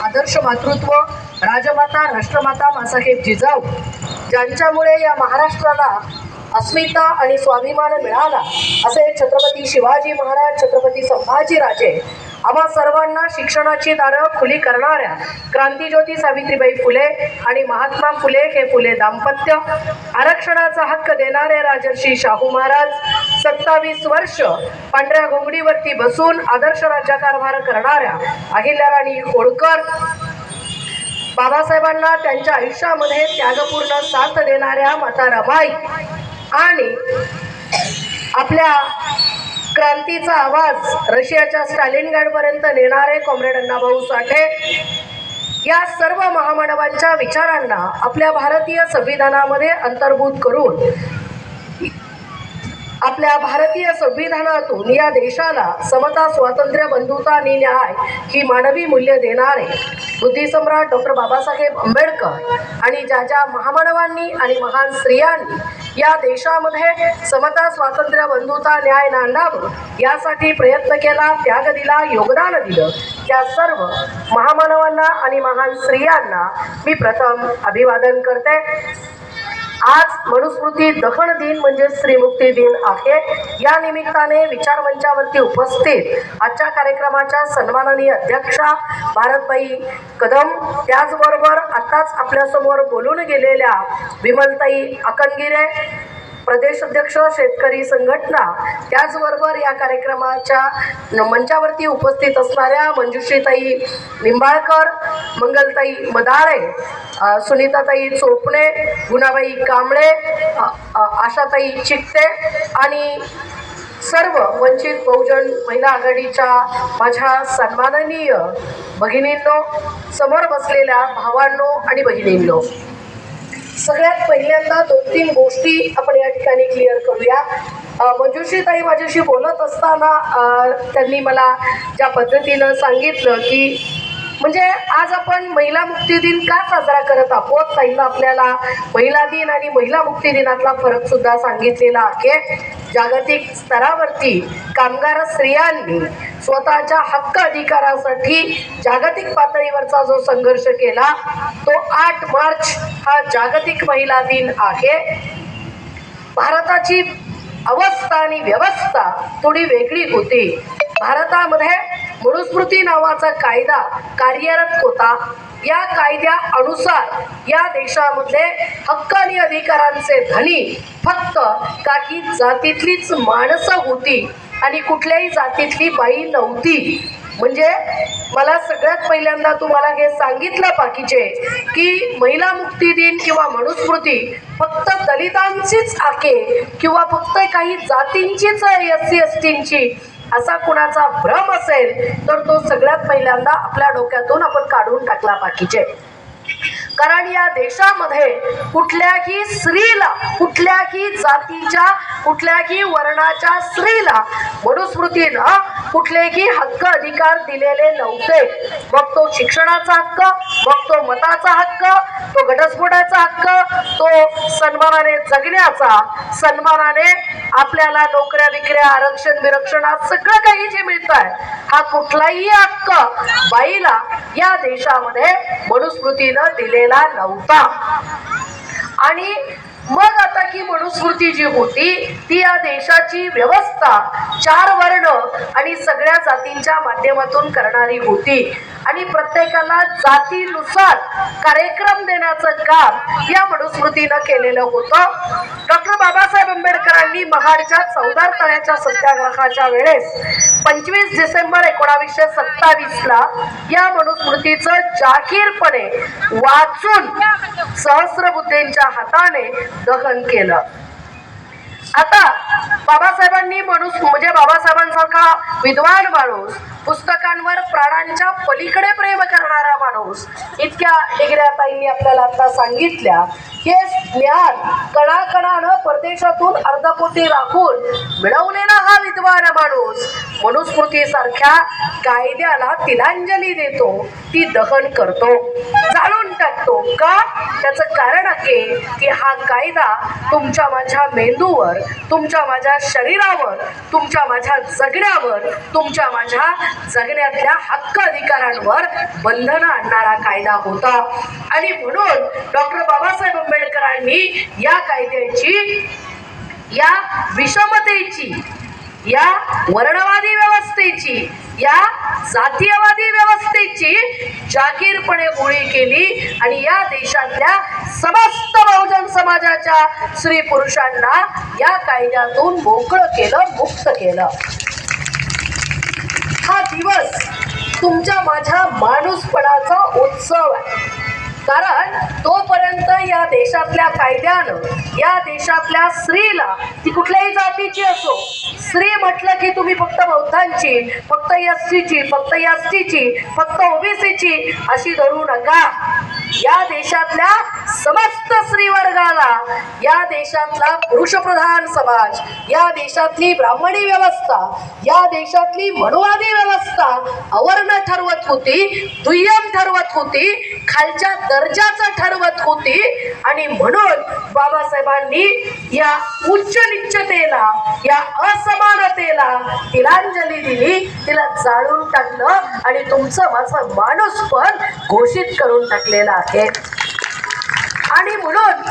आदर्श मातृत्व राजमाता राष्ट्रमाता मासाहेब जिजाऊ ज्यांच्यामुळे या महाराष्ट्राला अस्मिता आणि स्वाभिमान मिळाला असे छत्रपती शिवाजी महाराज छत्रपती संभाजीराजे आम्हा सर्वांना शिक्षणाची दारं खुली करणाऱ्या क्रांतीज्योती सावित्रीबाई फुले आणि महात्मा फुले हे फुले दाम्पत्य. आरक्षणाचा हक्क देणारे राजर्षी शाहू महाराज सत्तावीस वर्ष पांढऱ्या घोंगडीवरती बसून आदर्श राज्यकारभार करणाऱ्या अहिल्याराणी होळकर. बाबासाहेबांना त्यांच्या आयुष्यामध्ये त्यागपूर्ण साथ देणाऱ्या माता रमाई आणि आपल्या क्रांतीचा आवाज रशियाच्या स्टालिनग्राडपर्यंत नेणारे कॉम्रेड अण्णाभाऊ साठे. या सर्व महामानवांच्या विचारांना आपल्या भारतीय संविधानामध्ये अंतर्भूत करून आपल्या भारतीय संविधानातून या देशाला समता स्वातंत्र्य बंधुता आणि न्याय ही मानवी मूल्य देणारे बुद्धिसम्राट डॉक्टर बाबासाहेब आंबेडकर आणि ज्या ज्या महामानवांनी आणि महान स्त्रियांनी या देशामध्ये समता स्वातंत्र्य बंधुता न्याय नांदावं यासाठी प्रयत्न केला त्याग दिला योगदान दिलं. त्या सर्व महामानवांना आणि महान स्त्रियांना मी प्रथम अभिवादन करते. आज मनुस्मृती दहन दिन म्हणजे श्रीमुक्ती दिन आहे. या निमित्ताने विचार मंचावरती उपस्थित आजच्या कार्यक्रमाच्या सन्माननीय अध्यक्षा भारतबाई कदम. त्याचबरोबर आत्ताच आपल्यासमोर बोलून गेलेल्या विमलताई अकनगिरे प्रदेश अध्यक्ष शेतकरी संघटना त्याचबरोबर या कार्यक्रमाच्या मंचावरती उपस्थित असणाऱ्या मंजुश्रीताई निंबाळकर मंगलताई मदाळे सुनीताताई चोपणे गुणाबाई कांबळे आशाताई चिकटे आणि सर्व वंचित बहुजन महिला आघाडीच्या माझ्या सन्माननीय भगिनींनो समोर बसलेल्या भावांनो आणि बहिणींनो. सगळ्यात पहिल्यांदा दोन तीन गोष्टी आपण या ठिकाणी क्लिअर करूया. अ, मंजुश्री ताई माझ्याशी बोलत असताना त्यांनी मला ज्या पद्धतीनं सांगितलं की म्हणजे आज आपण महिला मुक्ती दिन का साजरा करत आहोत? ताईनं आपल्याला महिला दिन आणि महिला मुक्ती दिनातला फरक सुद्धा सांगितलेला आहे. जागतिक स्तरावरती कामगार स्त्रियांनी स्वतःच्या हक्क अधिकारासाठी जागतिक पातळीवरचा जो संघर्ष केला तो आठ मार्च हा जागतिक महिला दिन आहे. भारताची अवस्था आणि व्यवस्था थोडी वेगळी होती. भारतामध्ये मनुस्मृती नावाचा कायदा कार्यरत होता. या कायद्या अनुसार या देशामध्ये हक्क आणि अधिकारांचे धनी फक्त काही जातीतलीच माणसं होती आणि कुठल्याही जातीतली बाई नव्हती. म्हणजे मला सगळ्यात पहिल्यांदा तुम्हाला हे सांगितलं पाहिजे की महिला मुक्ती दिन किंवा मनुस्मृती फक्त दलितांचीच आहे किंवा फक्त काही जातींचीच एस सी एस टींची? असा कुणाचा भ्रम असेल तर तो सगळ्यात पहिल्यांदा आपल्या डोक्यातून आपण काढून टाकला बाकीचे कारण या देशामध्ये कुठल्याही स्त्रीला कुठल्याही जातीच्या कुठल्याही वर्णाच्या स्त्रीला मनुस्मृतीनं कुठलेही हक्क अधिकार दिलेले नव्हते. मग तो शिक्षणाचा हक्क मग तो मताचा हक्क तो घटस्फोटाचा हक्क तो सन्मानाने जगण्याचा सन्मानाने आपल्याला नोकऱ्या विक्र्या आरक्षण विरक्षणात सगळं काही जे मिळत आहे हा कुठलाही हक्क बाईला या देशामध्ये मनुस्मृतीनं दिलेला नव्हता. आणि मग आता ही मनुस्मृती जी होती ती या देशाची व्यवस्था चार वर्ण आणि सगळ्या जातींच्या माध्यमातून करणारी होती. आणि प्रत्येकाला जातीनुसार कार्यक्रम देण्याचं काम या मनुस्मृतीनं केलेलं होतं. डॉक्टर बाबासाहेब आंबेडकरांनी महाडच्या चौदार तळ्याच्या सत्याग्रहाच्या वेळेस पंचवीस डिसेंबर एकोणावीसशे सत्तावीसला या मनुस्मृतीचं जाहीरपणे वाचून सहस्रबुद्धींच्या हाताने दहन केलं. आता बाबासाहेबांनी माणूस म्हणजे बाबासाहेबांसारखा विद्वान माणूस पुस्तकांवर प्राणांच्या पलीकडे प्रेम करणारा माणूस इतक्या डिग्र्या ताईंनी आपल्याला आता सांगितल्या हे ज्ञान कणाकणानं परदेशातून अर्धपोटी राखून मिळवलेला हा विद्वान माणूस मनुस्मृतीसारख्या कायद्याला तिलांजली देतो ती दहन करतो. जाळून टाकतो. का? त्याचं कारण आहे की हा कायदा तुमच्या माझ्या मेंदूवर तुमच्या माझ्या शरीरावर तुमच्या माझ्या जगण्यावर तुमच्या माझ्या जगण्यातल्या हक्क अधिकारांवर बंधनं आणणारा कायदा होता. आणि म्हणून डॉक्टर बाबासाहेब आंबेडकरांनी या कायद्याची या विषमतेची या वर्णवादी व्यवस्थेची या जातीयवादी व्यवस्थेची जागीरपणे गोळी केली आणि या देशातल्या समस्त बहुजन समाजाच्या स्त्री पुरुषांना या कायद्यातून मोकळं केलं मुक्त केलं. हा दिवस तुमच्या माझ्या माणूसपणाचा उत्सव आहे. कारण तो तोपर्यंत या देशातल्या कायद्यानं या देशातल्या स्त्रीला ती कुठल्याही जातीची असो स्त्री म्हटलं की तुम्ही फक्त बौद्धांची फक्त एससीची फक्त एसटीची फक्त ओबीसीची अशी धरू नका. या देशातल्या समस्त स्त्रीवर्गाला या देशातला पुरुषप्रधान समाज या देशातली ब्राह्मणी व्यवस्था या देशातली मनुवादी व्यवस्था अवर्ण ठरवत होती दुय्यम ठरवत होती खालच्या दर्जाचं ठरवत होती. आणि म्हणून बाबासाहेबांनी या उच्च निश्चतेला या असमानतेला तिलांजली दिली तिला जाळून टाकलं आणि तुमचं माझं माणूस पण घोषित करून टाकलेला आहे. आणि म्हणून